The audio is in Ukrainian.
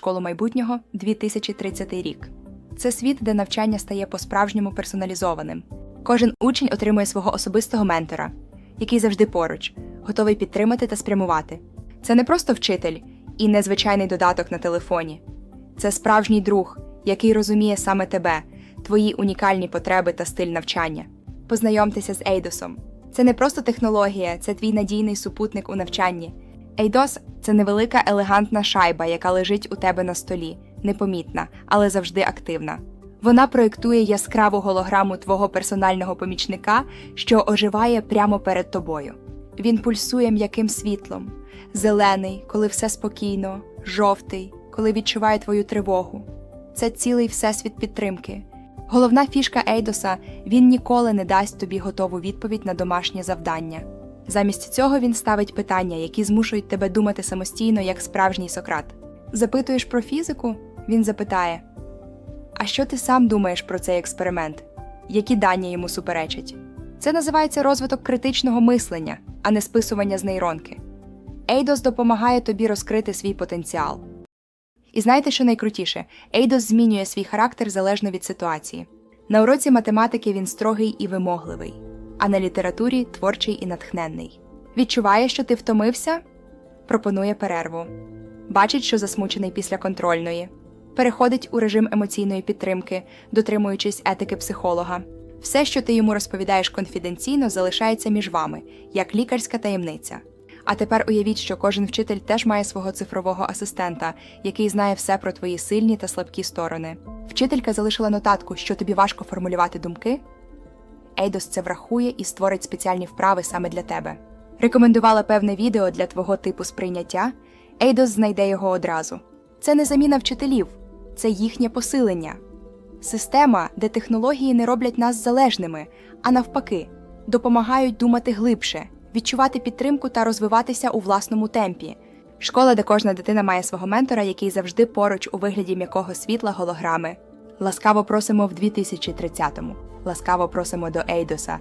школу майбутнього 2030 рік. Це світ, де навчання стає по-справжньому персоналізованим. Кожен учень отримує свого особистого ментора, який завжди поруч, готовий підтримати та спрямувати. Це не просто вчитель і незвичайний додаток на телефоні. Це справжній друг, який розуміє саме тебе, твої унікальні потреби та стиль навчання. Познайомтеся з Ейдосом. Це не просто технологія, це твій надійний супутник у навчанні. Ейдос це невелика елегантна шайба, яка лежить у тебе на столі, непомітна, але завжди активна. Вона проєктує яскраву голограму твого персонального помічника, що оживає прямо перед тобою. Він пульсує м'яким світлом, зелений, коли все спокійно, жовтий, коли відчуває твою тривогу. Це цілий всесвіт підтримки. Головна фішка Ейдоса він ніколи не дасть тобі готову відповідь на домашнє завдання. Замість цього він ставить питання, які змушують тебе думати самостійно, як справжній Сократ. Запитуєш про фізику? Він запитає: А що ти сам думаєш про цей експеримент? Які дані йому суперечать? Це називається розвиток критичного мислення, а не списування з нейронки. Ейдос допомагає тобі розкрити свій потенціал. І знаєте, що найкрутіше? Ейдос змінює свій характер залежно від ситуації. На уроці математики він строгий і вимогливий, а на літературі творчий і натхненний. Відчуває, що ти втомився? Пропонує перерву. Бачить, що засмучений після контрольної. Переходить у режим емоційної підтримки, дотримуючись етики психолога. Все, що ти йому розповідаєш конфіденційно, залишається між вами, як лікарська таємниця. А тепер уявіть, що кожен вчитель теж має свого цифрового асистента, який знає все про твої сильні та слабкі сторони. Вчителька залишила нотатку, що тобі важко формулювати думки. Ейдос це врахує і створить спеціальні вправи саме для тебе. Рекомендувала певне відео для твого типу сприйняття. Ейдос знайде його одразу. Це не заміна вчителів, це їхнє посилення. Система, де технології не роблять нас залежними, а навпаки, допомагають думати глибше, відчувати підтримку та розвиватися у власному темпі. Школа, де кожна дитина має свого ментора, який завжди поруч у вигляді м'якого світла голограми. Ласкаво просимо в 2030-му. Ласкаво просимо до Ейдоса,